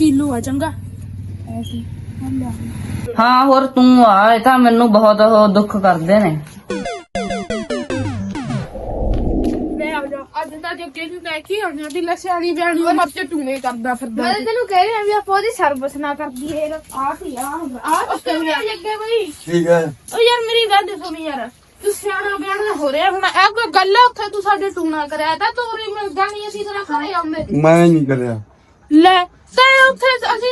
Kilo ਆ ਚੰਗਾ। ਹਾਂ ਹੋਰ ਤੂੰ ਆ ਇਹ ਤਾਂ ਮੈਨੂੰ ਬਹੁਤ ਉਹ ਦੁੱਖ ਕਰਦੇ ਨੇ। ਲੈ ਆ ਜਾ ਅੱਜ ਤਾਂ ਜੱਗੇ ਨੂੰ ਲੈ ਕੇ ਆਉਣਾ ਦੀ ਲਸਿਆਣੀ ਬਿਆਣੀ ਮਰ ਚ ਟੂਨੇ ਕਰਦਾ ਫਿਰਦਾ ਮੈਂ ਤਾਂ ਤੈਨੂੰ ਕਹਿ ਰਿਹਾ ਵੀ ਆਪਾਂ ਉਹਦੀ ਸਰਵਿਸ ਨਾ ਕਰਦੀ ਹੈ ਆ ਕੀ ਆ ਆ ਕੁਛ ਨਹੀਂ ਜੱਗੇ ਬਈ। ਠੀਕ ਹੈ। ਓ ਯਾਰ ਮੇਰੀ ਗੱਲ ਸੁਣ ਯਾਰ। ਤੂੰ ਸਿਆਣਾ ਬਿਆਣਾ ਹੋ ਰਿਹਾ ਹੁਣ ਇਹ ਕੋਈ ਗੱਲ ਆ ਉੱਥੇ ਤੂੰ ਸਾਡੇ ਟੂਣਾ ਕਰਿਆ ਤਾਂ ਤੋਰੀ ਮਿਲਦਾ ਨਹੀਂ ਅਸੀਂ ਤੇਰਾ ਘਰੇ ਆਉਂਦੇ। ਮੈਂ ਨਹੀਂ ਕਰਿਆ। ਲੈ ਤੇ ਉੱਥੇ ਅਸੀਂ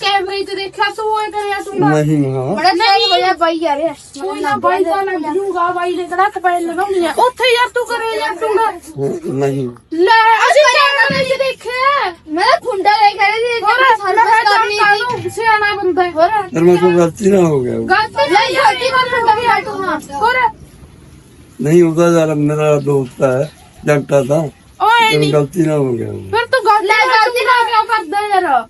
ਕੈਮਰੇ 'ਚ ਦੇਖਿਆ ਤੂੰ ਇਹ ਕਰਿਆ ਟੂਣਾ ਨਹੀਂ ਹਾਂ ਬੜਾ ਟਾਈਮ ਹੋਇਆ ਬਾਈ ਯਾਰ ਕੋਈ ਨਾ ਬਾਈ ਦਾ ਲੱਗ ਜੂਗਾ ਬਾਈ ਨੇ ਕਿਹੜਾ ਕਪੜੇ ਲਗਾਉਣੀ ਆ ਉੱਥੇ ਯਾਰ ਤੂੰ ਕਰੇ ਯਾਰ ਟੂਣਾ ਨਹੀਂ ਲੈ ਅਸੀਂ ਕੈਮਰੇ 'ਚ ਦੇਖਿਆ ਮੈਂ ਤਾਂ ਖੁੰਡਾ ਲੈ ਕੇ ਆਈ ਸੀ ਹੋਰ ਸਰਵਿਸ ਕਰਨੀ ਸੀ ਸੀ ਸਿਆਣਾ ਬੰਦਾ ਹੈ। ਹੋਰ ਫਿਰ ਮੈਂ ਕੋਈ ਗਲਤੀ ਨਾ ਹੋ ਗਿਆ ਗੱਲ ਤੇ ਲੈ ਛੋਟੀ ਗੱਲ ਹੁੰਦਾ ਵੀ ਹਟੂਗਾ ਹੋਰ ਨਹੀਂ ਉਹਦਾ ਯਾਰ ਮੇਰਾ ਦੋਸਤ ਹੈ ਜੱਟਾ ਤਾਂ ਓਏ ਕੋਈ ਗਲਤੀ ਨਾ ਹੋ ਗਿਆ ਫਿਰ ਤੂੰ ਗੱਲ ਲੈ ਗਲਤੀ ਨਾ ਕਿਉਂ ਕਰਦਾ ਯਾਰ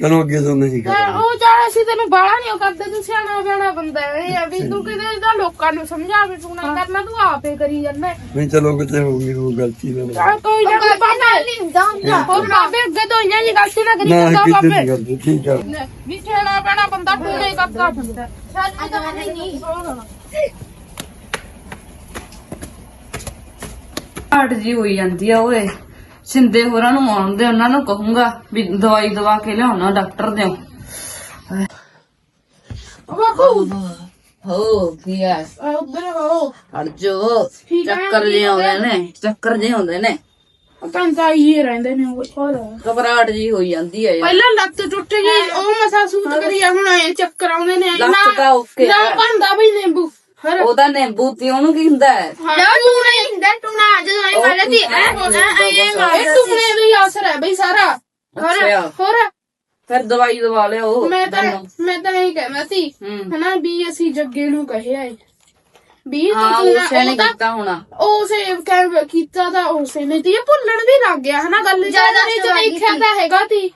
ਚਲੋ ਅੱਗੇ ਤੋਂ ਨਹੀਂ ਤੇ ਕਰਾਂਗਾ ਉਹ ਜਾਣਾ ਸੀ ਤੈਨੂੰ ਬਾਲਾ ਨਹੀਂ ਉਹ ਕਰਦੇ ਤੂੰ ਸਿਆਣਾ ਬਿਆਣਾ ਬੰਦਾ ਹੈ ਇਹ ਆ ਵੀ ਤੂੰ ਕਿਤੇ ਦਾ ਲੋਕਾਂ ਨੂੰ ਸਮਝਾ ਵੀ ਤੂੰ ਨਾ ਕਰਨਾ ਤੂੰ ਆਪੇ ਕਰੀ ਜਾਂਦਾ ਨਹੀਂ ਚਲੋ ਕਿਤੇ ਹੋ ਗਈ ਉਹ ਗਲਤੀ ਨਾ ਚੱਲ ਕੋਈ ਨਾ ਬਾਬਾ ਨਹੀਂ ਹੁੰਦਾ ਹੁੰਦਾ। ਹੋਰ ਬਾਬੇ ਅੱਗੇ ਤੋਂ ਇੰਨਾ ਜੀ ਗਲਤੀ ਨਾ ਕਰੀ ਨਾ ਚੰਗਾ ਕਿਤੇ ਬਾਬੇ। ਨਹੀਂ ਕਰਦੀ ਠੀਕ ਹੈ ਲੈ, ਵੀ ਸਿਆਣਾ ਬਿਆਣਾ ਬੰਦਾ ਟੂਣੇ ਕਰਦਾ ਫਿਰਦਾ ਸਾਨੂੰ ਤਾਂ ਨਹੀਂ। ਘਾਟ ਜੀ ਹੋਈ ਜਾਂਦੀ ਆ ਓਏ। ਸਿੰਦੇ ਹੋਰਾਂ ਨੂੰ ਆਉਣ ਦੇ ਉਹਨਾਂ ਨੂੰ ਕਹੂੰਗਾ ਵੀ ਦਵਾਈ ਦਵਾ ਕੇ ਲਿਆਉਣਾ ਡਾਕਟਰ ਦੇ ਉਹ ਬਾਪੂ ਹੋ ਆ ਉੱਧਰ ਹੋ। ਹਟ ਜੋ। ਠੀਕ ਹੈ, ਚੱਕਰ ਜੇ ਆਉਂਦੇ ਨੇ ਚੱਕਰ ਜੇ ਆਉਂਦੇ ਨੇ। ਉਹ ਤਾਂ ਤਾਂ ਹੀ ਰਹਿੰਦੇ ਨੇ ਉਹ ਹੋਰ। ਘਬਰਾਹਟ ਜੀ ਹੋਈ ਜਾਂਦੀ ਹੈ ਯਾਰ। ਪਹਿਲਾਂ ਲੱਤ ਟੁੱਟ ਗਈ ਉਹ ਮਸਾ ਸੂਤ ਕਰੀ ਆ, ਹੁਣ ਐ ਚੱਕਰ ਆਉਂਦੇ ਨੇ। ਲੱਤ ਤਾਂ ਓਕੇ ਨਾ ਆ। ਬੰਦਾ ਵੀ ਨਿੰਬੂ। ਉਹਦਾ ਨਿੰਬੂ ਤੇ ਉਹਨੂੰ ਕੀ ਹੁੰਦਾ ਹੈ? ਨਾ ਟੂਣਾ ਹੀ ਹੁੰਦਾ ਟੂਣਾ ਜਦੋਂ ਆਈ ਮਾਰਿਆ ਸੀ ਐ ਐ ਇਹ ਟੁਕੜੇ ਦਾ ਹੀ ਅਸਰ ਹੈ ਬਈ ਸਾਰਾ। ਹੋਰ ਅੱਛਾ। ਹੋਰ? ਫਿਰ ਦਵਾਈ ਦਵਾ ਲਿਓ। ਮੈਂ ਤਾਂ ਤੈਨੂੰ। ਮੈਂ ਤਾਂ ਇਹ ਕਹਿਣਾ ਸੀ ਹਨਾ ਵੀ ਅਸੀਂ ਜੱਗੇ ਨੂੰ ਕਹਿਆ ਏ ਵੀ ਹਾਂ ਤੂੰ ਨਾ- ਉਸੇ ਨੇ ਉਹ ਤਾਂ- ਕੀਤਾ ਹੋਣਾ। ਉਸੇ ਕਹਿ ਕੀਤਾ ਤਾਂ ਉਸੇ ਨੇ ਤੇ ਇਹ ਭੁੱਲਣ ਵੀ ਲੱਗ ਗਿਆ ਹਨਾ ਗੱਲ ਜ਼ਿਆਦਾ ਨਹੀਂ ਸਵਾਦੀ ਦੇਖਿਆ ਤਾਂ ਹੈਗਾ ਤੀ।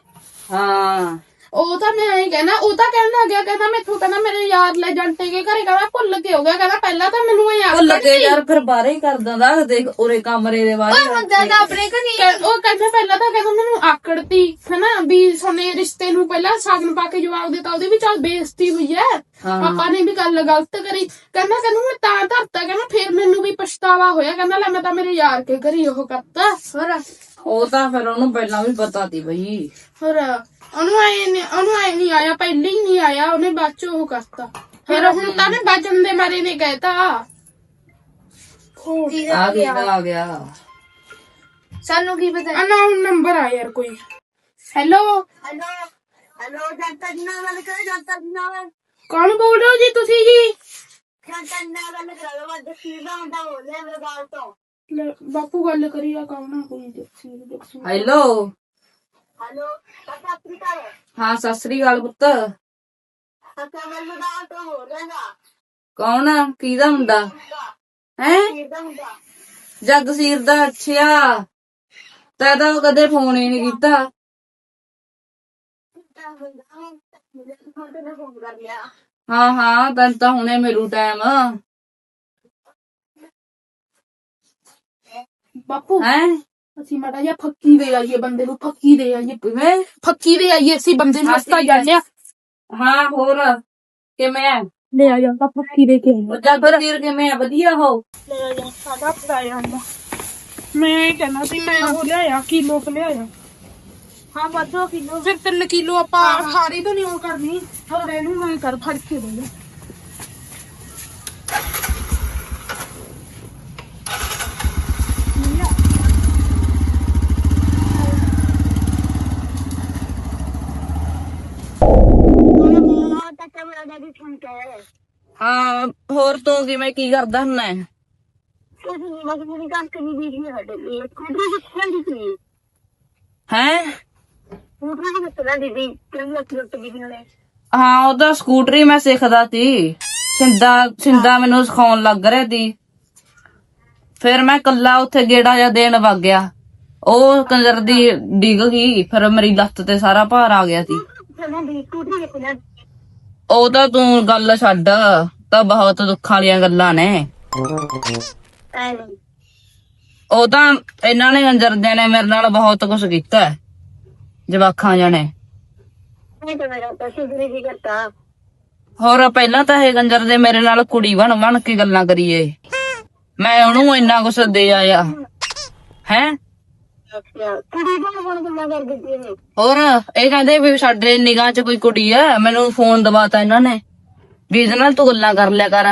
ਹਾਂ। ਉਹ ਤਾਂ ਮੈਂ ਇਹ ਕਹਿਣਾ ਉਹ ਤਾਂ ਕਹਿਣ ਲੱਗ ਗਿਆ ਕਹਿੰਦਾ ਮੈਥੋਂ ਕਹਿੰਦਾ ਮੇਰੇ ਯਾਰ ਲੈ ਜੰਟੇ ਕੇ ਘਰੇ ਕਹਿੰਦਾ ਭੁੱਲ ਕੇ ਹੋ ਗਿਆ ਕਹਿੰਦਾ ਪਹਿਲਾਂ ਤਾਂ ਮੈਨੂੰ ਇਹ ਉਹ ਯਾਦ ਲੱਗੇ ਯਾਰ ਫਿਰ ਬਾਹਰ ਹੀ ਕਰ ਦਿੰਦਾ ਦੇਖ ਉਰੇ ਕਮਰੇ ਦੇ ਬਾਹਰ ਓਏ ਹੁੰਦਾ ਤਾਂ ਆਪਣੇ ਕਹਿ- ਉਹ ਕਹਿੰਦਾ ਪਹਿਲਾਂ ਤਾਂ ਕਹਿੰਦਾ ਮੈਨੂੰ ਆਕੜਤੀ ਹਨਾ ਵੀ ਸੋਨੇ ਰਿਸ਼ਤੇ ਨੂੰ ਪਹਿਲਾਂ ਸਾਗਨ ਪਾ ਕੇ ਜਵਾਬ ਦਿੱਤਾ ਉਹਦੇ ਵੀ ਚੱਲ ਬੇਇੱਜ਼ਤੀ ਹੋਈ ਹਾਂ। ਪਾਪਾ ਨੇ ਵੀ ਗੱਲ ਗਲਤ ਕਰੀ। ਕਹਿੰਦਾ ਕਹਿੰਦਾ ਮੈਂ ਤਾਂ ਧਰਤਾ ਕਹਿੰਦਾ ਫਿਰ ਮੈਨੂੰ ਵੀ ਪਛਤਾਵਾ ਹੋਇਆ ਕਹਿੰਦਾ ਲੈ ਮੈਂ ਤਾਂ ਮੇਰੇ ਯਾਰ ਕੇ ਘਰੀ ਉਹ ਕਰਤਾ। ਹੋਰ? ਉਹ ਤਾਂ ਫਿਰ ਉਹਨੂੰ ਪਹਿਲਾਂ ਵੀ ਪਤਾ ਸੀ ਬਈ। ਹੋਰ ਉਹਨੂੰ ਆਏ ਨੇ ਉਹਨੂੰ ਆਏ ਨਹੀਂ ਆਇਆ ਪਹਿਲੇ ਨਹੀਂ ਆਇਆ ਉਹਨੇ ਬਾਅਦ ਚ ਉਹ ਕਰਤਾ। ਫਿਰ ਹੁਣ ਤਾਂ ਨੇ ਬਚਨ ਦੇ ਮਾਰੇ ਨੇ ਕਹਿਤਾ। ਹੋਰ। ਆ ਗਿਆ? ਸਾਨੂੰ ਕੀ ਪਤਾ? ਅਨਨੋਨ ਨੰਬਰ ਆ ਯਾਰ ਕੋਈ। ਹੈਲੋ ਹੈਲੋ ਜਨਤਾ ਜੀ ਨਾਲ ਗੱਲ ਜਨਤਾ ਜੀ ਨਾਲ ਕੌਣ ਬੋਲ ਰਹੇ ਜੀ ਤੁਸੀਂ ਜੀ? ਜਨਤਾ ਨਾਲ ਗੱਲ ਕਰੋ ਮੈਂ ਹੁੰਦਾ ਬੋਲੇ ਮੇਰੇ ਬਾਲ ਤੋਂ। ਬਾਪੂ ਗੱਲ ਕਰੀ ਆ ਕੌਣ ਨਾ ਕੋਈ? ਜੱਸੀ ਹੈਲੋ ਹੈਲੋ ਹਾਂ ਸਤਿ ਸ੍ਰੀ ਅਕਾਲ ਪੁੱਤ। ਮੈਨੂੰ ਦਾ ਹੋ ਕੌਣ ਆ? ਕਿਹਦਾ ਮੁੰਡਾ? ਹੈ? ਕਿਹਦਾ ਹੁੰਦਾ ਜਗਸੀਰ ਦਾ ਅੱਛਾ ਤੈ ਤਾਂ ਕਦੇ ਫੋਨ ਹੀ ਨਹੀਂ ਕੀਤਾ। ਤਾਂ ਹੁੰਦਾ ਮੇਰੇ ਫੋਨ ਤੇ ਫੋਨ ਕਰ ਲਿਆ। ਹਾਂ ਹਾਂ ਤੈਨੂੰ ਤਾਂ ਹੁਣੇ ਮਿਲੂ ਟਾਈਮ। ਬਾਪੂ। ਹੈ? ਅਸੀਂ ਮਾੜਾ ਜਿਹਾ ਫੱਕੀ ਦੇ ਆਈਏ ਬੰਦੇ ਨੂੰ ਫੱਕੀ ਦੇ ਆਈਏ ਕਿਵੇਂ? ਫੱਕੀ ਦੇ ਆਈਏ ਅਸੀਂ ਬੰਦੇ ਨੂੰ ਹਸਤਾ ਠੀਕ ਹੈ। ਜਾਂਦੇ ਆ ਹਾਂ ਹੋਰ? ਕਿਵੇਂ? ਆ ਲੈ ਆ ਜਾਂਦਾ ਫੱਕੀ ਦੇ ਕੇ ਉਹ ਜਗਸੀਰ ਕਿਵੇਂ ਆ? ਵਧੀਆ ਹੋ? ਲੈ ਆ ਜਾ ਸਾਡਾ ਜਾਂਦਾ। ਮੈਂ ਕਹਿਣਾ ਸੀ ਮੈਂ ਉਹ ਲਿਆਇਆ ਕਿਲੋ ਕ ਲਿਆਇਆ। ਹਾਂ ਬਾਦੋ ਕਿਲੋ। ਫਿਰ 3 ਕਿਲੋ ਆਪਾਂ ਸਾਰੀ ਤੋਂ ਨਹੀਂ ਉਹ ਕਰਨੀ। ਹੋਰ ਇਹਨੂੰ ਮੈਂ ਕਰ ਫੜ ਕੇ ਦੇ ਦੇ ਹਾਂ ਡਾਕਟਰ ਮੇਰਾ ਡੈਡੀ ਫੋਨ ਕਰ ਹਾਂ ਹੋਰ ਤੂੰ ਕਿਵੇਂ ਕੀ ਕਰਦਾ ਹੁੰਨਾ ਹੈ? ਸੀ ਸਾਡੇ ਲਈ। ਕੁੜੀ ਦੀ ਫਰੈਂਡ ਸੀ ਹੈਂ ਦੀ ਕਿੰਨੀ ਹਾਂ ਉਹਦਾ ਸਕੂਟਰੀ ਮੈਂ ਸਿੱਖਦਾ ਸੀ। ਸਿੰਦਾ ਸਿੰਦਾ ਮੈਨੂੰ ਸਿਖਾਉਣ ਲੱਗ ਰਿਹਾ ਸੀ। ਫਿਰ ਮੈਂ ਕੱਲਾ ਉੱਥੇ ਗੇੜਾ ਜਾ ਦੇਣ ਵਗ ਗਿਆ। ਉਹ ਕੰਜਰ ਦੀ ਡਿੱਗ ਗਈ ਫਿਰ ਮੇਰੀ ਲੱਤ ਤੇ ਸਾਰਾ ਭਾਰ ਆ ਗਿਆ ਸੀ। ਉਹ ਤਾਂ ਤੂੰ ਗੱਲ ਛੱਡ। ਤਾਂ ਬਹੁਤ ਦੁੱਖ ਵਾਲੀਆਂ ਗੱਲਾਂ ਨੇ। ਉਹ ਤਾਂ ਇਹਨਾਂ ਨੇ ਅੰਜਰਦਿਆਂ ਨੇ ਮੇਰੇ ਨਾਲ ਬਹੁਤ ਕੁਝ ਕੀਤਾ ਜਵਾਖਾਂ ਜਵਾਕਾਂ ਜਾਣੇ ਹੋਰ ਪਹਿਲਾਂ ਤਾਂ ਇਹ ਗੰਜਰ ਦੇ ਮੇਰੇ ਨਾਲ ਕੁੜੀ ਬਣ ਬਣ ਕੇ ਗੱਲਾਂ ਕਰੀਏ। ਮੈਂ ਉਹਨੂੰ ਇੰਨਾ ਕੁਛ ਦੇ ਆਇਆ। ਹੈ? ਕੁੜੀ ਕੋਲ ਫੋਨ ਕਿੰਨਾ ਕਰ ਦਿੱਤੀ ਨੇ। ਹੋਰ ਇਹ ਕਹਿੰਦੇ ਵੀ ਸਾਡੇ ਨਿਗਾਹ 'ਚ ਕੋਈ ਕੁੜੀ ਆ ਮੈਨੂੰ ਫੋਨ ਦਵਾਤਾ ਇਹਨਾਂ ਨੇ। ਵੀ ਇਹਦੇ ਨਾਲ ਤੂੰ ਗੱਲਾਂ ਕਰ ਲਿਆ ਕਰ।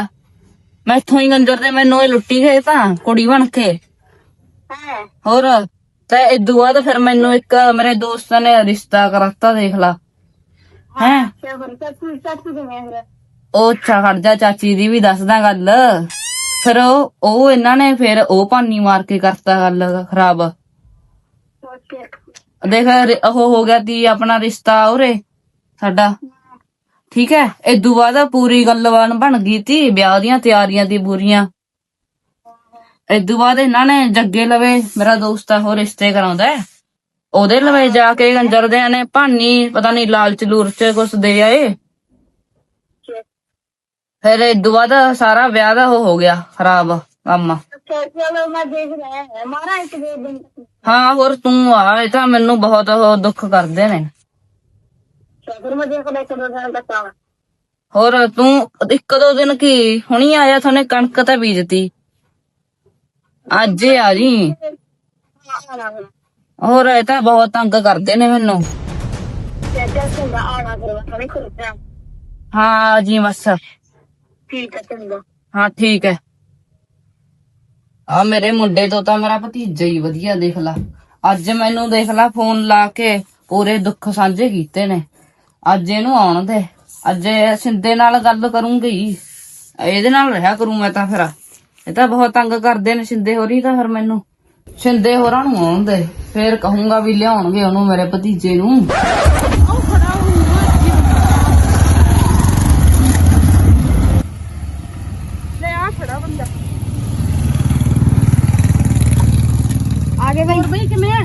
ਮੈਂ ਇਥੋਂ ਹੀ ਗੰਜਰ ਦੇ ਮੈਨੂੰ ਇਹ ਲੁੱਟੀ ਗਏ ਤਾਂ ਕੁੜੀ ਬਣ ਕੇ। ਹੋਰ ਤੇ ਇਦੋਂ ਬਾਅਦ ਫਿਰ ਮੈਨੂੰ ਇੱਕ ਮੇਰੇ ਦੋਸਤ ਨੇ ਰਿਸ਼ਤਾ ਕਰਾਤਾ ਦੇਖ ਲਾ। ਹੈ ਕਿਆ ਹੋਰ ਚਾਚੂ ਜਾ ਚਾਚੀ ਦੀ ਵੀ ਦੱਸਦਾ ਗੱਲ। ਫਿਰ ਉਹ ਇਹਨਾਂ ਨੇ ਫਿਰ ਉਹ ਪਾਣੀ ਮਾਰ ਕੇ ਕਰਤਾ ਗੱਲ ਖਰਾਬ। ਦੇਖ ਉਹ ਹੋ ਗਿਆ ਦੀ ਆਪਣਾ ਰਿਸ਼ਤਾ ਉਰੇ ਸਾਡਾ। ਠੀਕ ਹੈ ਇਦੋਂ ਬਾਅਦ ਪੂਰੀ ਗੱਲਬਾਤ ਬਣ ਗਈ ਤੀ ਵਿਆਹ ਦੀਆਂ ਤਿਆਰੀਆਂ ਦੀ ਪੂਰੀਆਂ ਇਦੋਂ ਬਾਅਦ ਇਹਨਾਂ ਨੇ ਜੱਗੇ ਲਵੇ ਮੇਰਾ ਦੋਸਤ ਆ ਉਹ ਰਿਸ਼ਤੇ ਕਰਾਉਂਦਾ ਹੈ। ਉਹਦੇ ਲਵੇ ਜਾ ਕੇ ਗੰਜਰਦਿਆਂ ਨੇ ਭਾਨੀ ਪਤਾ ਨਹੀਂ ਲਾਲਚ ਲੂਰਚ ਕੁਛ ਦੇ ਆਏ ਫਿਰ ਇਦੋਂ ਬਾਅਦ ਸਾਰਾ ਵਿਆਹ ਦਾ ਉਹ ਹੋ ਗਿਆ ਖਰਾਬ ਕੰਮ अच्छा चलो मैं देख रहा है हमारा एक दो दिन ਹਾਂ ਹੋਰ ਤੂੰ ਆ ਇਹ ਤਾਂ ਮੈਨੂੰ ਬਹੁਤ ਉਹ ਦੁੱਖ ਕਰਦੇ ਹੋਰ ਤੂੰ ਇੱਕ ਦੋ ਦਿਨ ਕੀ ਹੁਣੀ ਆਇਆ ਥੋਨੇ ਕਣਕ ਤਾਂ ਬੀਜਤੀ। ਅੱਜ ਹੀ ਆ ਜੀ। ਹੋਰ ਇਹ ਤਾਂ ਬਹੁਤ ਤੰਗ ਕਰਦੇ ਨੇ ਮੈਨੂੰ। ਤੇ ਹਾਂ ਜੀ ਬਸ। ਠੀਕ ਹੈ ਚੰਗਾ। ਹਾਂ ਠੀਕ ਹੈ ਆ ਮੇਰੇ ਮੁੰਡੇ ਤੋਂ ਤਾਂ ਮੇਰਾ ਭਤੀਜਾ ਹੀ ਵਧੀਆ ਦੇਖ ਲਾ। ਅੱਜ ਮੈਨੂੰ ਦੇਖ ਲਾ ਫੋਨ ਲਾ ਕੇ ਪੂਰੇ ਦੁੱਖ ਸਾਂਝੇ ਕੀਤੇ ਨੇ। ਅੱਜ ਇਹਨੂੰ ਆਉਣ ਦੇ। ਅੱਜ ਇਹ ਸਿੰਦੇ ਨਾਲ ਗੱਲ ਕਰੂੰਗੀ। ਇਹਦੇ ਨਾਲ ਰਿਹਾ ਕਰੂੰ ਮੈਂ ਤਾਂ ਫਿਰ। ਇਹ ਤਾਂ ਬਹੁਤ ਤੰਗ ਕਰਦੇ ਨੇ ਸਿੰਦੇ ਹੋਰੀ ਤਾਂ ਫਿਰ ਮੈਨੂੰ। ਸਿੰਦੇ ਹੋਰਾਂ ਨੂੰ ਆਉਣ ਦੇ। ਫੇਰ ਕਹੂੰਗਾ ਵੀ ਲਿਆਉਣਗੇ ਉਹਨੂੰ ਮੇਰੇ ਭਤੀਜੇ ਨੂੰ ਲੈ ਆ ਖੜਾ ਬੰਦਾ आगे ਹੋਰ ਬਈ ਕਿਵੇਂ ਆ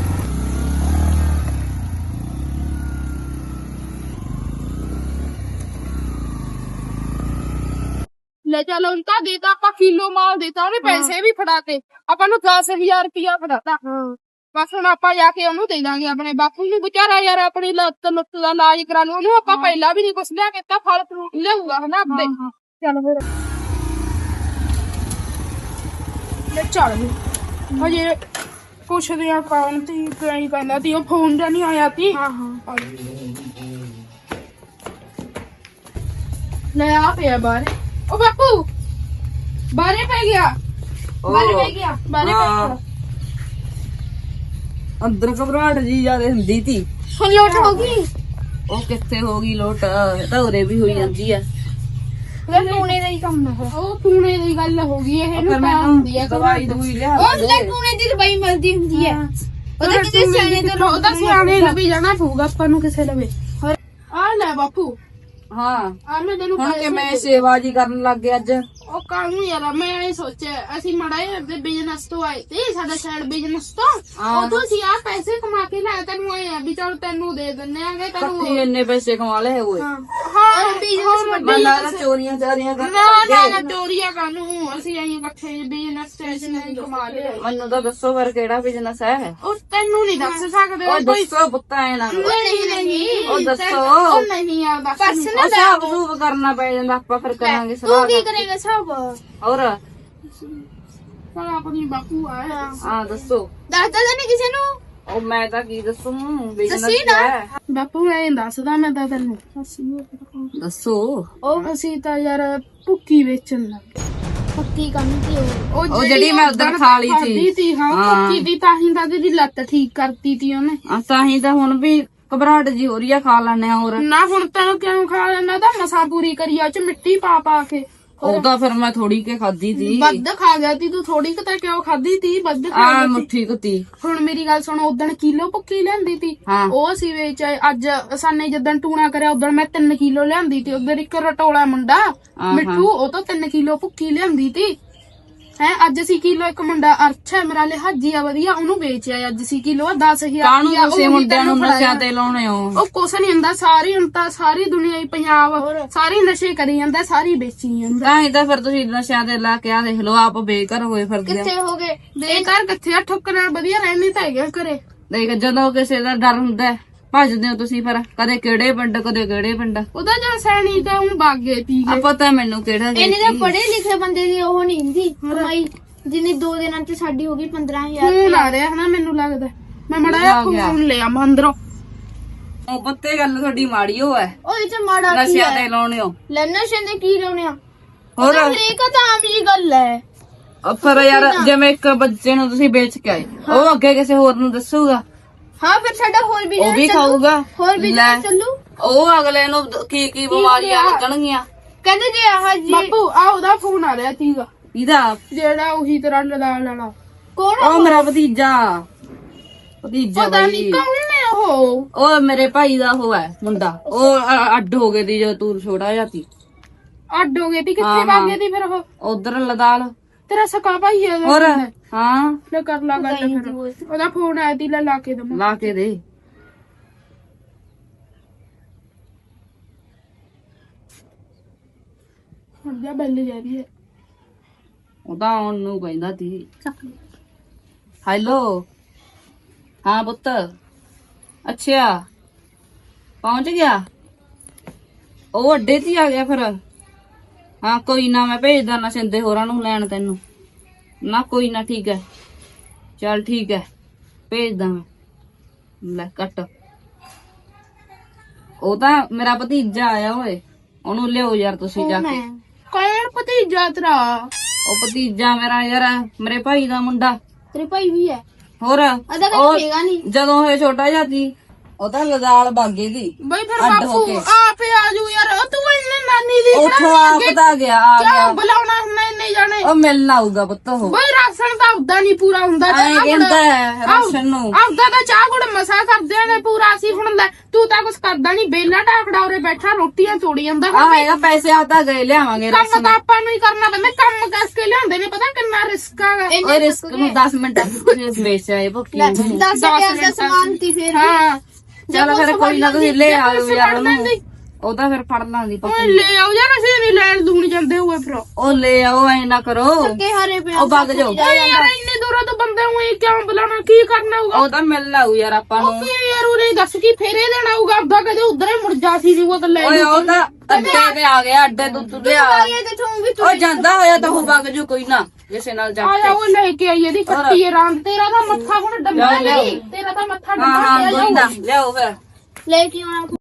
ਲੈ ਚੱਲ ਹੁਣ ਤਾਂ ਦੇਤਾ ਆਪਾਂ ਕਿਲੋ ਮਾਲ ਦੇਤਾ ਉਹਨੇ ਪੈਸੇ ਵੀ ਫੜਾਤੇ। ਆਪਾਂ ਨੂੰ 10000 ਰੁਪਇਆ ਫੜਾਤਾ। ਬਸ ਹੁਣ ਆਪਾਂ ਜਾ ਕੇ ਉਹਨੂੰ ਦੇ ਦਾਂਗੇ ਆਪਣੇ। ਬਾਪੂ ਨੂੰ ਵਿਚਾਰਾ ਯਾਰ ਆਪਣੀ ਲੱਤ ਲੁੱਤ ਦਾ ਇਲਾਜ ਕਰਾ ਲੂ ਉਹਨੂੰ ਆਪਾਂ ਪਹਿਲਾਂ ਵੀ ਨਹੀਂ ਕੁਛ ਲਿਆ ਕੇ ਤਾਂ ਫਲ ਫਰੂਟ ਲਿਆਊਗਾ ਹਨਾ ਆਪਦੇ। ਚੱਲ ਫਿਰ। ਲੈ ਚੱਲ। ਵੀ ਹਜੇ ਪੁੱਛਦੇ ਆ ਕੌਣ ਤੀ ਕਹੀਂ ਕਹਿੰਦਾ ਤੀ ਉਹ ਫੋਨ ਜਾਂ ਨਹੀਂ ਆਇਆ ਤੀ ਹਾਂ ਹਾਂ। ਲੈ ਆ ਪਿਆ ਬਾਹਰ। ਉਹ ਬਾਪੂ ਬਾਹਰੇ ਪੈ ਗਿਆ। ਬਾਹਰੇ ਪੈ ਗਿਆ ਬਾਹਰੇ ਪੈ ਗਿਆ ਅੰਦਰ ਘਬਰਾਹਟ ਜੀ ਜ਼ਿਆਦਾ ਹੁੰਦੀ ਤੀ। ਹੁਣ ਲੋਟ ਹੋ ਗਈ? ਉਹ ਕਿੱਥੇ ਹੋ ਗਈ ਲੋਟ? ਇਹ ਤਾਂ ਉਰੇ ਵੀ ਹੋਈ ਜਾਂਦੀ ਆ। ਟੂਣੇ ਦਾ ਹੀ ਕੰਮ ਨਾ ਉਹ ਟੂਣੇ ਦੀ ਗੱਲ ਹੋ ਗਈ ਇਹ ਫਿਰ ਮੈਨੂੰ ਹੁੰਦੀ ਹੈ ਦਵਾਈ ਦਵਾਈ ਲਿਆ ਉਹ ਲੈ ਟੂਣੇ ਦੀ ਦਵਾਈ ਮਿਲਦੀ ਹੁੰਦੀ ਹੈ। ਉਹਦੇ ਕਿਸੇ ਸਿਆਣੇ ਤੋਂ ਉਹਦਾ ਸਿਆਣੇ ਲੱਭੀ ਜਾਣਾ ਪਊਗਾ ਆਪਾਂ ਨੂੰ ਕਿਸੇ ਲਵੇ। ਆ ਲੈ ਬਾਪੂ। ਹਾਂ। ਆ ਮੈਂ ਤੈਨੂੰ ਹੁਣ ਕਿ ਮੈਂ ਸੇਵਾ ਜੀ ਕਰਨ ਲੱਗ ਗਿਆ ਅੱਜ? ਉਹ ਕਾਹਨੂੰ ਯਾਰ ਮੈਂ ਇਹ ਸੋਚਿਆ ਅਸੀਂ ਮੜਾ ਦੇ ਬਿਜ਼ਨਸ ਤੋਂ ਆਏ ਤੇ ਸਾਡਾ ਸਾਈਡ ਬਿਜ਼ਨਸ ਤੋਂ ਹਾਂ। ਉਦੋਂ ਅਸੀਂ ਆ ਪੈਸੇ ਕਮਾ ਕੇ ਲਾਇਆ ਤੈਨੂੰ ਆਏ ਆ ਵੀ ਚਲ ਤੈਨੂੰ ਦੇ ਦਿੰਨੇ ਆਗੇ ਤੈਨੂੰ ਇੰਨੇ ਪੈਸੇ ਕਮਾ ਲਏ ਹੋਏ। ਹਾਂ। ਹਾਂ ਬਿਜ਼ਨਸ ਵੱਡਾ ਲਾਰਾ ਚੋਰੀਆਂ ਚਾਰੀਆਂ ਕਰ ਨਾ ਨਾ ਨਾ ਚੋਰੀਆਂ ਕਾਨੂੰ ਅਸੀਂ ਆਈ ਇਕੱਠੇ ਬਿਜ਼ਨਸ ਸਟੇਸ਼ਨ ਨਹੀਂ ਕਮਾ ਲਿਆ ਮੈਨੂੰ ਤਾਂ ਦੱਸੋ ਫਿਰ ਕਿਹੜਾ ਬਿਜ਼ਨਸ ਹੈ ਉਹ ਤੈਨੂੰ ਨਹੀਂ ਦੱਸ ਸਕਦੇ ਉਹ ਉਹ ਕੋਈ ਦੱਸੋ ਪੁੱਤਾਂ ਐ ਨਾ ਨਹੀਂ ਨਹੀਂ। ਉਹ ਦੱਸੋ। ਉਹ ਨਹੀਂ ਯਾਰ ਦੱਸ ਉਹ ਸਾਬ ਸੂਬ ਕਰਨਾ ਪੈ ਜਾਂਦਾ ਆਪਾਂ ਫਿਰ ਕਰਾਂਗੇ ਤੂੰ ਸਲਾਹ ਕੀ ਕਰੇਗਾ ਸਭ ਆਪਣੀ ਬਾਪੂ ਆਇਆ ਹਾਂ ਦੱਸੋ ਦੱਸਦਾ ਤਾਂ ਨਹੀਂ ਕਿਸੇ ਨੂੰ ਉਹ ਮੈਂ ਤਾਂ ਕੀ ਦੱਸੂ ਬਿਜ਼ਨਸ ਦੱਸੀ ਨਾ। ਹੈ ਬਾਪੂ ਮੈਂ ਦੱਸਦਾ ਮੈਂ ਤਾਂ ਤੈਨੂੰ ਦੱਸੋ ਉਹ ਅਸੀਂ ਤਾਂ ਯਾਰ ਭੁੱਕੀ ਵੇਚਣ ਲੱਗੇ ਪੱਕੀ ਕੰਮ ਕੀ ਹੋ ਉਹ ਜਿਹੜੀ ਮੈਂ ਉਧਰ ਖਾ ਲਈ ਖਾਧੀ ਸੀ ਤੀ ਹਾਂ ਹਾਂ। ਭੁੱਕੀ ਦੀ ਤਾਂ ਹੀ ਤਾਂ ਦੀ ਲੱਤ ਠੀਕ ਕਰਤੀ ਤੀ ਉਹਨੇ ਆ ਤਾਂ ਹੀ ਤਾਂ ਹੁਣ ਵੀ ਘਬਰਾਹਟ ਜੀ ਹੋ ਰਹੀ ਆ ਖਾ ਲੈਣੇ ਹੋਰ ਨਾ ਹੁਣ ਤੈਨੂੰ ਕਿਉਂ ਖਾ ਲੈਣਾ ਤਾਂ ਮਸਾ ਪੂਰੀ ਕਰੀ ਆ ਚ ਮਿੱਟੀ ਪਾ ਪਾ ਕੇ ਉਹ ਤਾਂ ਫਿਰ ਮੈਂ ਥੋੜੀ ਕੇ ਖਾਦੀ ਸੀ ਵੱਧ ਖਾ ਗਿਆ ਤੀ ਤੂੰ ਥੋੜੀ ਕੁ ਤਾਂ ਕਿਉਂ ਖਾਧੀ ਤੀ ਵੱਧ ਖਾ ਆ। ਮੁੱਠੀ ਕੁੱਤੀ ਹੁਣ ਮੇਰੀ ਗੱਲ ਸੁਣ ਉਦਣ ਕਿਲੋ ਭੁੱਕੀ ਲਿਆਂਦੀ ਤੀ ਹਾਂ ਉਹ ਅਸੀਂ ਵੇਚ। ਅੱਜ ਸਾਨੇ ਜਦੋਂ ਟੂਣਾ ਕਰਿਆ ਉਦੋਂ ਮੈਂ 3 ਕਿਲੋ ਲਿਆਂਦੀ ਤੀ ਉਧਰ ਇੱਕ ਰਟੋਲਾ ਮੁੰਡਾ। ਮਿੱਠੂ ਉਹ ਤੋਂ 3 ਕਿਲੋ ਭੁੱਕੀ ਲਿਆਂਦੀ ਤੀ ਹੈ। ਅੱਜ ਅਸੀਂ ਕਿਲੋ ਇੱਕ ਮੁੰਡਾ ਅਰਛ ਹੈ ਮੇਰਾ ਲਿਹਾਜੀ ਆ ਵਧੀਆ ਉਹਨੂੰ ਵੇਚਿਆ ਅੱਜ ਅਸੀਂ ਕਿਲੋ 10000 ਕਾਹਨੂੰ ਤੁਸੀਂ ਉਹੀ ਮੁੰਡਿਆਂ ਨੂੰ ਨਸ਼ਿਆਂ। ਤੇ ਲਾਉਣੇ ਹੋ? ਉਹ ਕੁਛ ਨਹੀਂ ਹੁੰਦਾ ਸਾਰੀ ਹੁਣ ਤਾਂ ਸਾਰੀ ਦੁਨੀਆ ਹੀ ਪੰਜਾਬ ਸਾਰੀ ਨਸ਼ੇ ਕਰੀ ਜਾਂਦਾ ਸਾਰੀ ਵੇਚੀ ਜਾਂਦਾ। ਤਾਂ ਤਾਂ ਫਿਰ ਤੁਸੀਂ ਨਸ਼ਿਆਂ ਤੇ ਲਾ ਕੇ ਆ ਦੇਖ ਲਓ ਆਪ ਬੇਘਰ ਹੋਏ ਫਿਰਦੇ ਕਿੱਥੇ ਹੋ ਗਏ? ਘਰ ਕਿੱਥੇ ਆ? ਠੁੱਕ ਨਾਲ ਵਧੀਆ ਰਹਿਣੀ ਤਾਂ ਹੈਗਾ ਘਰੇ। ਦੇਖ ਜਦੋਂ ਕਿਸੇ ਦਾ ਡਰ ਹੁੰਦਾ ਹੈ, ਭੱਜਦੇ ਹੋ ਤੁਸੀਂ ਫਿਰ ਕਦੇ ਕਿਹੜੇ ਪਿੰਡ ਕਦੇ ਕਿਹੜੇ ਪਿੰਡ? ਆ ਉਹਦਾ ਜਾਂ ਸੈਣੀ ਤਾਂ ਉਹ ਬਾਗੇ ਪੀ ਗਏ। ਪਤਾ ਮੈਨੂੰ ਕਿਹੜਾ ਇਹਨੇ ਗਈ ਤਾਂ ਪੜ੍ਹੇ ਲਿਖੇ ਬੰਦੇ ਦੀ ਉਹ ਨਹੀਂ ਹੁੰਦੀ ਕਮਾਈ ਜਿੰਨੀ ਦੋ ਦਿਨਾਂ ਚ ਸਾਡੀ ਹੋ ਗਈ 15000 ਫੋਨ ਆ ਰਿਹਾ ਹਨਾ ਮੈਨੂੰ ਲੱਗਦਾ। ਮੈਂ ਮੜਾ ਆ ਗਿਆ। ਫੋਨ ਲਿਆ ਮੈਂ ਅੰਦਰੋਂ। ਉਹ ਪੱਤੇ ਗੱਲ ਤੁਹਾਡੀ ਮਾੜੀ ਹੋ ਹੈ। ਉਹਦੇ ਚ ਮਾੜਾ ਕੀ ਨਸ਼ਿਆਂ ਤੇ ਲਾਉਣੇ ਹੋ। ਲੈਣਾ ਸ਼ੰਦੇ ਕੀ ਲਾਉਣੇ ਆ? ਹੋਰ? ਉਹਦਾ ਹਰੇਕ ਤਾਂ ਆਮ ਜੀ ਗੱਲ ਹੈ। ਫਿਰ ਯਾਰ ਜਿਵੇਂ ਇੱਕ ਬੱਚੇ ਨੂੰ ਤੁਸੀਂ ਵੇਚ ਕੇ ਆਏ ਉਹ ਅੱਗੇ ਕਿਸੇ ਹੋਰ ਨੂੰ ਦੱਸੂਗਾ। ਹਾਂ ਫਿਰ ਸਾਡਾ ਹੋਰ ਵੀ ਉਹ ਵੀ ਖਾਊਗਾ। ਹੋਰ ਵੀ ਲੈ, ਚੱਲੂ। ਉਹ ਅਗਲੇ ਨੂੰ ਦ- ਕੀ ਕੀ ਬਿਮਾਰੀਆਂ ਲੱਗਣਗੀਆਂ। ਕਹਿੰਦੇ ਜੇ ਆਹ ਜੀ ਬਾਪੂ ਆ ਉਹਦਾ ਫੋਨ ਆ ਰਿਹਾ ਤੀਗਾ। ਇਹਦਾ? ਜਿਹੜਾ ਉਹੀ ਤਰ੍ਹਾਂ ਲਦਾਲ ਵਾਲਾ। ਕੌਣ ਉਹ ਮੇਰਾ ਭਤੀਜਾ। ਭਤੀਜਾ ਪਤਾ ਨਹੀਂ ਬਈ। ਕੌਣ ਹੈ ਉਹ। ਉਹ ਮੇਰੇ ਭਾਈ ਦਾ ਉਹ ਹੈ ਮੁੰਡਾ। ਉਹ ਅ- ਅੱਡ ਹੋ ਗਏ ਦੀ ਜਦੋਂ ਤੂੰ ਛੋਟਾ ਜਿਹਾ ਸੀ। ਅੱਡ ਹੋ ਗਏ ਤੀ ਕਿੱਥੇ ਹਾਂ, ਵਾਗੇ ਤੀ ਫਿਰ ਉਹ? ਉਧਰ ਲਦਾਲ। ਤੇਰਾ ਸਕਾ ਭਾਈ ਹੈ ਹੋਰ? ਹਾਂ। ਲੈ ਕਰ ਲਾ ਗੱਲ ਫਿਰ। ਉਹਦਾ ਫੋਨ ਆਇਆ ਤੀ ਲੈ ਲਾ ਕੇ ਦਮਾ। ਲਾ ਕੇ ਦੇ। ਹੁਣ ਜਾ ਬੈਲ ਜਾ ਰਹੀ ਹੈ। ਉਹਦਾ ਆਉਣ ਨੂੰ ਕਹਿੰਦਾ ਸੀ ਹੈਲੋ ਹਾਂ ਪੁੱਤ। ਅੱਛਾ ਪਹੁੰਚ ਗਿਆ? ਉਹ ਅੱਡੇ 'ਤੇ ਹੀ ਆ ਗਿਆ ਫਿਰ। ਹਾਂ ਕੋਈ ਨਾ ਮੈਂ ਭੇਜਦਾ ਨਾ ਸਿੰਦੇ ਹੋਰਾਂ ਨੂੰ ਲੈਣ ਤੈਨੂੰ। ਨਾ ਕੋਈ ਨਾ ਠੀਕ ਹੈ ਚੱਲ ਠੀਕ ਹੈ ਭੇਜਦਾ ਮੈਂ। ਲੈ ਕੱਟ। ਉਹ ਤਾਂ ਮੇਰਾ ਭਤੀਜਾ ਆਇਆ ਓਏ ਉਹਨੂੰ ਲਿਓ ਯਾਰ ਤੁਸੀਂ ਜਾ ਕੇ। ਕੌਣ? ਭਤੀਜਾ ਤੇਰਾ? ਉਹ ਭਤੀਜਾ ਮੇਰਾ ਯਾਰ ਮੇਰੇ ਭਾਈ ਦਾ ਮੁੰਡਾ। ਤੇਰੇ ਭਾਈ ਵੀ ਹੈ ਹੋਰ ਅਦਾ ਉਹ ਕਹੇਗਾ ਨਹੀਂ ਜਦੋਂ ਇਹ ਛੋਟਾ ਜਿਹਾ ਸੀ ਉਹ ਤਾਂ ਲਦਾਲ ਬਾਗੇ ਦੀ। ਬਈ ਫਿਰ ਬਾਪੂ। ਆਪੇ ਆ ਜੂ ਯਾਰ ਤੂੰ ਨਾਨੀ ਦੀ ਉੱਥੋਂ ਆਪ ਤਾਂ ਗਿਆ ਆ ਕਿਉਂ ਗਿਆ। ਬੁਲਾਉਣਾ ਹੁੰਦਾ ਇੰਨੇ ਜਾਣੇ? ਉਹ ਮਿਲਣ ਆਊਗਾ ਪੁੱਤ ਉਹ। ਬਈ ਰਾਸ਼ਨ ਤਾਂ ਉਦਾਂ ਨਹੀਂ ਪੂਰਾ ਹੁੰਦਾ ਐਂ ਕਹਿੰਦਾ ਹੈ ਰਾਸ਼ਨ ਨੂੰ। ਆਪਦਾ ਤਾਂ ਚਾਹ ਗੁੜ ਮਸਾ ਕਰਦੇ ਨੇ ਪੂਰਾ ਅਸੀਂ ਹੁਣ ਲੈ ਤੂੰ ਤਾਂ ਕੁਛ ਕਰਦਾ ਨਹੀਂ ਬੇਲਾ ਢਾਕੜਾ ਉਰੇ ਬੈਠਾ ਰੋਟੀਆਂ ਤੋੜੀ ਜਾਂਦਾ ਆ ਹੈਗਾ ਪੈਸੇ ਆ ਤਾਂ ਗਏ ਲਿਆਵਾਂਗੇ ਕੰਮ ਰਾਸ਼ਨ। ਤਾਂ ਆਪਾਂ ਨੂੰ ਹੀ ਕਰਨਾ ਪੈਂਦਾ ਕੰਮ ਕਰਕੇ ਲਿਆਉਂਦੇ ਨੇ ਪਤਾ ਕਿੰਨਾ ਰਿਸਕ ਆਗਾ ਓਏ ਰਿਸਕ ਨੂੰ 10 ਮਿੰਟ ਵੇਚ ਆਏ ਭੁੱਖੀ ਨੂੰ। 10000 ਦਾ ਸਮਾਨ ਤੀ ਫਿਰ। ਹਾਂ। ਚੱਲ ਫਿਰ ਕੋਈ ਨਾ ਤੁਸੀਂ ਲੈ ਆਓ ਯਾਰ। ਉਹਨੂੰ। ਉਹ ਤਾਂ ਫਿਰ ਫੜ ਲਾਂਦੀ ਓਏ ਪੱਕੀ। ਲੈ ਆਓ ਯਾਰ ਅਸੀਂ ਨਹੀਂ ਲੈਣ ਦੂਣ ਜਾਂਦੇ ਹੋਏ ਫਿਰ। ਉਹ ਲੈ ਆਓ ਐ ਨਾ ਕਰੋ। ਕੇ ਹਰੇ ਪਿਆ ਉਹ ਵਗ ਜਾਓ। ਓਏ ਯਾਰ ਇੰਨੇ ਦੂਰੋਂ ਤੋਂ ਬੰਦੇ ਹੋਏ ਕਿਉਂ ਬੁਲਾਣਾ ਕੀ ਕਰਨਾ ਹੋਊਗਾ? ਉਹ ਤਾਂ ਮਿਲਣ ਆਊ ਯਾਰ ਆਪਾਂ ਨੂੰ। ਕੀ ਯਾਰ ਉਰੇ ਦੱਸ ਕੀ ਫੇਰੇ ਦੇਣਾ ਹੋਊਗਾ? ਆਪਦਾ ਕਦੇ ਉਧਰ ਹੀ ਮੁੜ ਜਾ ਸੀ ਉਹ ਤਾਂ ਲੈ ਓਏ ਉਹ ਤਾਂ ਅੱਡੇ ਤੇ ਆ ਗਿਆ ਅੱਡੇ ਤੋਂ ਤੂੰ ਲਿਆ ਇਹ ਤੇ ਤੂੰ ਵੀ ਉਹ ਜਾਂਦਾ ਹੋਇਆ ਤਾਂ ਉਹ ਵਗ ਜੂ ਕੋਈ ਨਾ। ਕਿਸੇ ਨਾਲ ਜਾ ਆਇਆ ਉਹ ਲੈ ਕੇ ਆਈ ਇਹਦੀ ਕੱਟੀ ਰਾਂ ਤੇਰਾ ਤਾਂ ਮੱਥਾ ਹੁਣ ਡੰਗਾ ਲਿਆਓ, ਨਹੀਂ ਤੇਰਾ ਤਾਂ ਮੱਥਾ ਹਾਂ ਡੰਗਾ ਹਾਂ ਕੋਈ ਨਾ। ਲਿਆਓ ਫਿਰ। ਲੈ ਕੇ ਆਉਣਾ।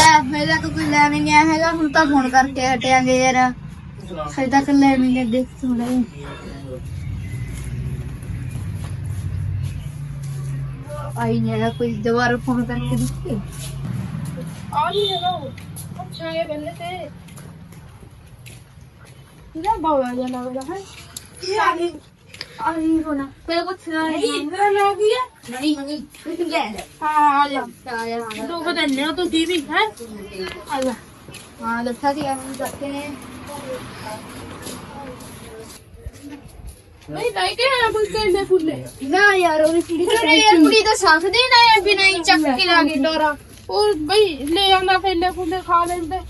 ਲੈ ਮੇਰਾ ਤਾਂ ਕੋਈ ਲੈ ਨਹੀਂ ਆਇਆ ਹੈਗਾ ਹੁਣ ਤਾਂ ਫੋਨ ਕਰਕੇ ਹਟਿਆਂਗੇ ਯਾਰ। ਹਜੇ ਤੱਕ ਲੈ ਨਹੀਂ ਗਏ ਦੇਖ ਥੋੜਾ ਆਈ ਨਹੀਂ ਹੈਗਾ ਕੋਈ ਦੁਬਾਰਾ ਫੋਨ ਕਰਕੇ ਦਿੱਤੇ ਆ ਨਹੀਂ ਹੈਗਾ ਉਹ ਅੱਛਾ ਇਹ ਬੱਲੇ ਤੇ। ਇਹਦਾ ਬਾਵਾ ਜਿਹਾ ਲੱਗਦਾ ਹੈ। ਇਹ ਆ ਗਈ ਆਈ ਹੋਣਾ ਕੋਈ ਕੁਛ ਨਹੀਂ ਮੇਰਾ ਨਾਮ ਕੀ ਹੈ ਨਹੀਂ ਨਹੀਂ ਲੈ ਲੈ ਹਾਂ ਆ ਜਾ ਆ ਜਾ ਆ ਜਾ। ਦੋ ਬਦਲਨੇ ਹੋ ਤੁਸੀਂ ਵੀ ਹੈ ਆ ਜਾ ਹਾਂ ਦੱਸਿਆ ਸੀ ਐਵੇਂ ਕਰਕੇ ਨੇ ਨਹੀਂ ਲੈ ਕੇ ਆਇਆ ਕੋਈ ਕਹਿੰਦੇ ਫੁੱਲੇ ਨਾ ਯਾਰ ਉਹਦੀ ਕੁੜੀ ਤਾਂ ਯਾਰ ਕੁੜੀ ਤਾਂ ਸਾਖਦੀ ਨਾ ਹੈ ਬਿਨਾਂ ਹੀ ਚੱਕ ਕੇ ਲਾ ਕੇ ਡੋਰਾ ਉਹ ਬਈ ਲੈ ਆਉਂਦਾ ਫੇਲੇ ਫੁੱਲੇ ਖਾ ਲੈਂਦੇ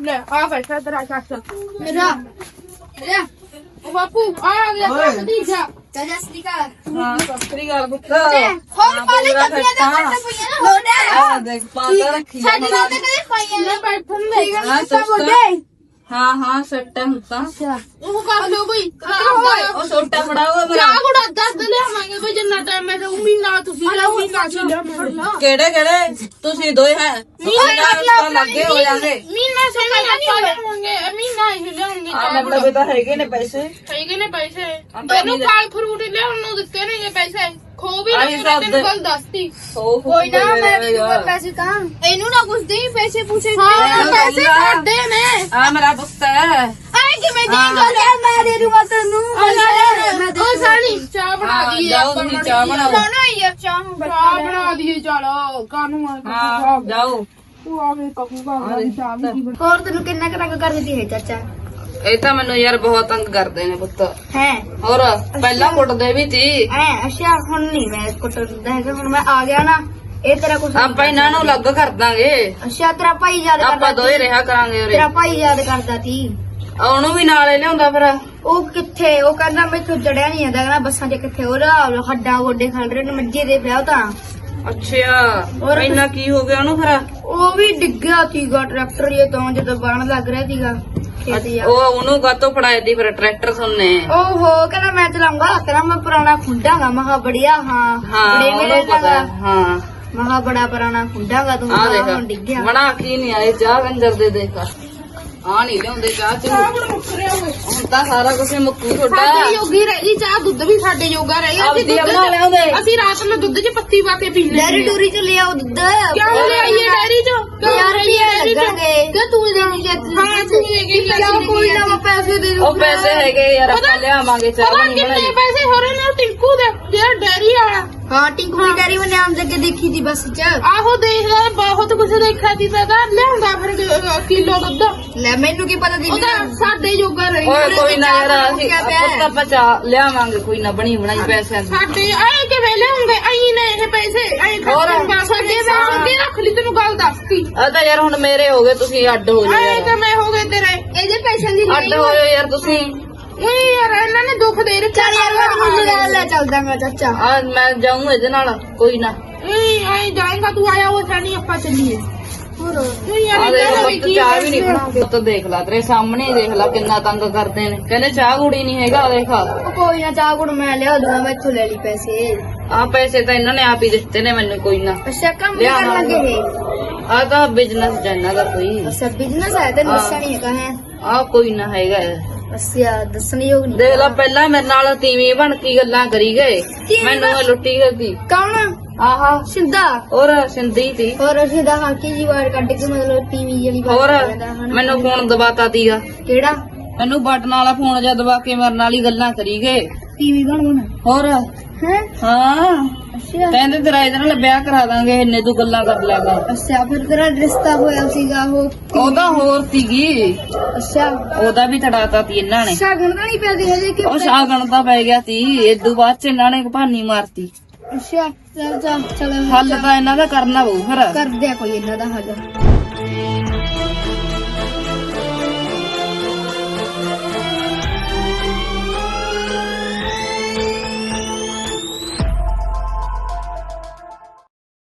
ਦੇ ਕੇ ਜਾਈ ਹਾਂ ਹਾਂ ਕੋਈ ਨਾ ਐਕਸ਼ਨ ਲਓ ਲੈ ਆ ਬੈਠਾ ਤੇਰਾ ਚਾਚਾ ਮੇਰਾ ਮੇਰਾ ਉਹ ਬਾਪੂ ਆ ਗਿਆ ਤੇਰਾ ਭਤੀਜਾ ਚਾਚਾ ਸ੍ਰੀਕਾ ਹਾਂ ਸਤਿ ਗੱਲ ਪੁੱਤ। ਹੋਰ ਪਾਲੇ ਕੱਪੜਿਆਂ ਦਾ ਕੱਟ ਪਈਆਂ ਨਾ ਲੋਟਾ ਆ ਦੇਖ ਪਾਤਾ ਰੱਖੀ ਸਾਡੇ ਨਾਲ ਤਾਂ ਕਦੇ ਪਾਈਆਂ ਲੈ ਬੈਠਣ ਦੇ ਹਾਂ ਸੁੱਤਾ ਹਾਂ ਹਾਂ ਸੱਟਾ ਹੁੰਦਾ। ਉਹ ਕਰ ਲਿਓ ਬਈ ਉਹ ਛੋਟਾ ਫੜਾਓ ਮੇਰਾ ਚਾਹ ਗੁੜਾ ਦੱਦ ਲਿਆਵਾਂਗੇ ਬਈ ਜਿੰਨਾ ਟਾਈਮ ਮੈਂ ਰਹੂੰ ਮਹੀਨਾ ਤੁਸੀਂ ਲਿਆਓ ਮਹੀਨਾ ਅਸੀਂ ਲਿਆਵਾਂਗੇ ਕਿਹੜੇ ਕਿਹੜੇ? ਤੁਸੀਂ ਦੋਏ ਹੈ। ਮਹੀਨਾ ਲੱਗੇ ਹੋ ਜਾਂਦੇ ਮਹੀਨਾ ਸੇ ਮਹੀਨਾ ਆਪਾਂ ਲਿਆਵਾਂਗੇ। ਮਹੀਨਾ ਹੀ ਲਿਆਉਂਗੇ ਆ ਮਤਲਬ ਇਹ ਤਾਂ ਹੈਗੇ ਨੇ ਪੈਸੇ। ਹੈਗੇ ਨੇ ਪੈਸੇ। ਤੈਨੂੰ ਨਹੀਂ ਫਲ ਫਰੂਟ ਲਿਆਉਣ ਨੂੰ ਦਿੱਤੇ ਨੇ ਇਹ ਪੈਸੇ। ਖੋ ਵੀ ਆਹੀ ਨਹੀਂ ਸਭ ਤੈਨੂੰ ਦੇ- ਗੱਲ ਦੱਸਤੀ। ਕੋਈ ਨਾ ਮੈਂ ਤੈਨੂੰ ਕੋਈ ਪੈਸੇ ਤਾਂ। ਇਹਨੂੰ ਨਾ ਕੁਛ ਦੇ ਪੈਸੇ ਪੁੱਛੇ ਹਾਂ ਪੈਸੇ ਸਾਡੇ ਨੇ। ਆ ਮੇਰਾ ਪੁੱਤ ਹੈ। ਆਏ ਕਿਵੇਂ ਦੇਂਗਾ ਲੈ ਮੈਂ ਦੇ ਦੂੰਗਾ ਤੈਨੂੰ। ਉਹ ਸਾਨੀ ਚਾਹ ਬਣਾ ਹਾਂ, ਦਈਏ ਜਾਓ ਆਪਾਂ ਤੁਸੀਂ ਚਾਹ ਬਣਾਓ। ਨਾ ਯਾਰ ਚਾਹ ਨੂੰ। ਚਾਹ ਬਣਾ ਦਈਏ ਚਲੋ ਕਾਨੂੰ ਆ ਹਾਂ ਜਾਓ। ਉਹ ਆਵੇ ਕਹੂਗਾ ਅਗਲਾ ਚਾਹ ਵੀ ਕੀ ਹੋਰ ਤੈਨੂੰ ਕਿੰਨਾ ਕੁ ਤੰਗ ਕਰ ਦਿੱਤੀ ਹੈ ਚਾਚਾ? ਇਹ ਤਾਂ ਮੈਨੂੰ ਯਾਰ ਬਹੁਤ ਤੰਗ ਕਰਦੇ ਨੇ ਪੁੱਤ। ਹੈ। ਹੋਰ ਪਹਿਲਾਂ ਕੁੱਟਦੇ ਵੀ ਸੀ। ਐ ਅੱਛਾ ਹੁਣ ਨਹੀਂ ਮੈਂ ਕੁੱਟਦਾ ਹੈਗਾ ਹੁਣ ਮੈਂ ਆ ਗਿਆ ਨਾ ਇਹ ਤੇਰਾ ਕੁਛ ਆਪਾਂ ਇਹਨਾਂ ਨੂੰ ਅਲੱਗ ਕਰ ਦਾਂਗੇ। ਅੱਛਾ ਤੇਰਾ ਭਾਈ ਯਾਦ ਆਪਾਂ ਕਰਦਾ ਦੋਏ ਰਿਹਾ ਕਰਾਂਗੇ ਉਰੇ। ਤੇਰਾ ਭਾਈ ਯਾਦ ਕਰਦਾ ਸੀ। ਉਹਨੂੰ ਵੀ ਨਾਲੇ ਲਿਆਉਂਦਾ ਫਿਰ। ਉਹ ਕਿੱਥੇ? ਉਹ ਕਹਿੰਦਾ ਮੈਥੋਂ ਚੜਿਆ ਨਹੀਂ ਜਾਂਦਾ ਕਹਿੰਦਾ ਬੱਸਾਂ 'ਚ ਕਿੱਥੇ? ਹੱਡਾਂ ਗੋਡੇ ਖੜ ਰਹੇ ਨੇ ਦੇ ਪਿਆ ਉਹ ਤਾਂ। ਅੱਛਾ? ਇੰਨਾ ਕੀ ਹੋ ਗਿਆ ਉਹਨੂੰ ਫਿਰ? ਉਹ ਵੀ ਡਿੱਗਿਆ ਸੀਗਾ ਟਰੈਕਟਰ ਇਹ ਤੋਂ ਜਦੋਂ ਬਣ ਲੱਗ ਰਿਹਾ ਸੀਗਾ। ਉਹ ਉਹਨੂੰ ਗੱਤੋਂ ਫੜਾਏ ਦੀ ਫਿਰ ਟਰੈਕਟਰ ਸੁਣਨੇ। ਓਹੋ ਕਹਿੰਦਾ ਮੈਂ ਚਲਾਉਂਗਾ ਕਹਿੰਦਾ ਮੈਂ ਪੁਰਾਣਾ ਖੁੰਡਾਗਾ ਮਹਾ ਬੜਿਆ ਹਾਂ। ਹਾਂ ਬੜੇ ਮੇਰੇ ਪਤਾ ਹੈ, ਹਾਂ ਮਹਾ ਬੜਾ ਪੁਰਾਣਾ ਖੁੰਡਾਗਾ ਤੂੰ ਹੁਣ ਦੇਖ ਬਣਾ ਕੀ ਨਹੀਂ ਆਏ ਚਾਹ ਕੰਜਰ ਦੇ ਦੇਖ। ਆ ਨਹੀਂ ਲਿਆਉਂਦੇ ਚਾਹ ਚ। ਹੁਣ ਤਾਂ ਸਾਰਾ ਕੁਝ ਮੁੱਕੂ ਸਾਡੇ ਤੁਹਾਡਾ। ਜੋਗੀ ਰਹਿ ਗਈ ਚਾਹ ਦੁੱਧ ਵੀ ਸਾਡੇ ਜੋਗਾ ਰਹੀ ਅਸੀਂ ਆਪਦੀ ਦੁੱਧ ਲਿਆਉਂਦੇ ਅਸੀਂ ਰਾਤ ਨੂੰ ਦੁੱਧ 'ਚ ਪੱਤੀ ਪਾ ਕੇ ਪੀਂਦੇ ਡੈਰੀ ਟੂਰੀ ਚ ਲਿਆਓ ਦੁੱਧ। ਕਿਉਂ ਲਿਆਈਏ ਡੈਰੀ 'ਚ? ਯਾਰ ਲੱਗਣਗੇ ਕਿ ਤੂੰ ਦੇਣੀ ਹਾਂ ਤੂੰ ਕੋਈ ਨਾ ਪੈਸੇ ਦੇ ਉਹ ਪੈਸੇ ਹੈਗੇ ਯਾਰ ਆਪਾਂ ਲਿਆਵਾਂਗੇ ਚਾਹ ਪਤਾ ਨਹੀਂ ਕਿੰਨੇ ਬਣਾਈ ਪੈਸੇ ਹੋ ਰਹੇ ਨੇ ਟਿੰਕੂ ਦੇ ਜਿਹੜਾ ਡੈਰੀ ਵਾਲਾ। ਹਾਂ ਟਿੰਕੂ ਦੀ ਡੈਰੀ ਮੈਂ ਆਮ ਜੱਗੇ ਦੇਖੀ ਦੀ ਬੱਸ ਚ। ਆਹੋ ਦੇਖ ਲੈ ਬਹੁਤ ਕੁਝ ਦੇਖਿਆ ਸੀ ਤਾਂ ਲਿਆਉਂਦਾ ਫਿਰ ਕਿ- ਕਿਲੋ ਦੁੱਧ। ਲੈ ਮੈਨੂੰ ਕੀ ਪਤਾ ਦੀ ਉਹ ਤਾਂ ਸਾਡੇ ਜੋਗਾ ਰਹੀ। ਓਏ ਕੋਈ ਨਾ ਯਾਰ ਅਸੀਂ। ਪੁੱਤ ਆਪਾਂ ਲਿਆਵਾਂਗੇ ਕੋਈ ਨਾ ਬਣੀ ਬਣਾਈ ਪੈਸਿਆਂ ਦੀ। ਸਾਡੇ ਆਏ ਕਿਵੇਂ ਲਿਆਉਂਗੇ? ਆਈ ਨੇ ਇਹ ਪੈਸੇ ਹੋਰ? ਖਰਚਣ ਸਾਡੇ ਪੈਸੇ ਕੀ ਰੱਖ ਲਈ ਤੈਨੂੰ ਗੱਲ ਦੱਸਤੀ। ਆ ਤਾਂ ਯਾਰ ਹੁਣ ਮੇਰੇ ਹੋ ਗਏ ਤੁਸੀਂ ਅੱਡ ਹੋ ਜਾਓ ਆਏ ਯਾਰ। ਕਿਵੇਂ ਹੋ ਗਏ ਤੇਰੇ? ਇਹਦੇ ਪੈਸਿਆਂ ਦੀ ਅੱਡ ਹੋ ਜਾਓ ਯਾਰ ਤੁਸੀਂ। ਉਈ ਯਾਰ ਇਹਨਾਂ ਨੇ ਦੁੱਖ ਦੇ ਰੱਖਿਆ। ਚੱਲ ਯਾਰ ਮੈਂ ਮੁੰਡੇ ਨਾਲ ਲੈ ਚੱਲਦਾ ਮੈਂ ਚਾਚਾ। ਆ ਮੈਂ ਜਾਊਂ ਇਹਦੇ ਨਾਲ ਕੋਈ ਨਾ। ਉਈ ਆਏ ਜਾਏਗਾ ਤੂੰ ਆਇਆ ਉਹ ਸਾਨੀ ਆਪਾਂ ਚੱਲੀਏ। ਦੇਖ ਇਹਨਾਂ ਨੇ ਪੁੱਤ ਕੀ ਚਾਹ ਵੀ ਨਹੀਂ ਬਣਾਉਂਦੇ ਪੁੱਤ ਦੇਖ ਲੈ ਤੇਰੇ ਸਾਹਮਣੇ ਹੀ ਦੇਖ ਲੈ ਕਿੰਨਾ ਤੰਗ ਕਰਦੇ ਨੇ। ਕਹਿੰਦੇ ਚਾਹ ਕੁੜੀ ਨਹੀਂ ਹੈਗਾ ਦੇਖ ਉਹ ਕੋਈ ਨਾ ਚਾਹ ਗੁੜ ਮੈਂ ਲਿਆ ਦੂੰਗਾ ਮੈਂ ਇੱਥੋਂ ਲੈ ਲਈ ਪੈਸੇ। ਆ ਪੈਸੇ ਤਾਂ ਇਹਨਾਂ ਨੇ ਆਪ ਹੀ ਦਿੱਤੇ ਨੇ ਮੈਨੂੰ ਕੋਈ ਨਾ। ਅੱਛਾ ਕੰਮ ਕੀ ਲਿਆ ਕਰਨ ਹਾਂ। ਲੱਗੇ ਇਹ ਆ ਤਾਂ ਬਿਜ਼ਨਸ ਜਾਨਾ ਦਾ ਕੋਈ ਅੱਛਾ ਬਿਜ਼ਨਸ ਹੈ ਤੇ। ਦੱਸਿਆ ਨਹੀਂ ਹੈਗਾ ਹੈ? ਆ ਕੋਈ ਨਾ ਹੈਗਾ ਅੱਛਾ ਦੱਸਣ ਯੋਗ ਨਹੀਂ ਦੇਖ ਲੈ ਪਹਿਲਾਂ ਮੇਰੇ ਨਾਲ ਤੀਵੀਂ ਬਣ ਕੇ ਗੱਲਾਂ ਕਰੀ ਗਏ। ਮੈਨੂੰ ਇਹ ਲੁੱਟੀ ਗਈ। ਕੌਣ? ਆਹਾ। ਸਿੰਦਾ। ਹੋਰ ਸਿੰਦੀ ਸੀ ਹੋਰ ਅਸੀਂ ਦਾ ਹਾਕੀ ਜੀ ਵਾਰ ਕੱਢ ਕੇ ਮਤਲਬ ਟੀਵੀ ਜਿਹੜੀ ਹਨ। ਮੈਨੂੰ ਫੋਨ ਦਬਾਤਾ ਤੀਗਾ। ਕਿਹੜਾ? ਮੈਨੂੰ ਬਟਨ ਵਾਲਾ ਫੋਨ ਜਦ ਦਬਾ ਕੇ ਮੇਰੇ ਨਾਲ ਹੀ ਗੱਲਾਂ ਕਰੀ ਗਏ ਟੀਵੀ ਬਣਾਉਣਾ ਹੋਰ। ਹੈ? ਕਹਿੰਦੇ ਤੇਰਾ ਇਹਦੇ ਨਾਲ ਵਿਆਹ ਕਰਾ ਦਾਂਗੇ ਇੰਨੇ ਤੂੰ ਗੱਲਾਂ ਕਰ ਲੈਗਾ ਅੱਛਾ ਫਿਰ ਤੇਰਾ ਰਿਸ਼ਤਾ ਹੋਇਆ ਸੀਗਾ ਉਹ ਉਹਦਾ ਹੋਰ ਸੀਗੀ। ਅੱਛਾ। ਉਹਦਾ ਵੀ ਤੜਾਤਾ ਸੀ ਇਹਨਾਂ ਨੇ। ਸ਼ਗਨ ਤਾਂ ਨਹੀਂ ਪਿਆ ਦੇ ਹਜੇ ਕਿ ਉਹ ਸਾਗਣ ਦਾ ਪੈ ਗਿਆ ਸੀ ਇਦੋਂ ਬਾਅਦ ਚ ਇਹਨਾਂ ਨੇ ਭਾਨੀ ਮਾਰਤੀ। ਅੱਛਾ ਚੱਲ ਚੱਲ ਹੱਲ ਤਾਂ ਇਹਨਾਂ ਦਾ ਕਰਨਾ ਪਊ ਫਿਰ। ਕਰਦੇ ਆ ਕੋਈ ਇਹਨਾਂ ਦਾ ਹੱਲ।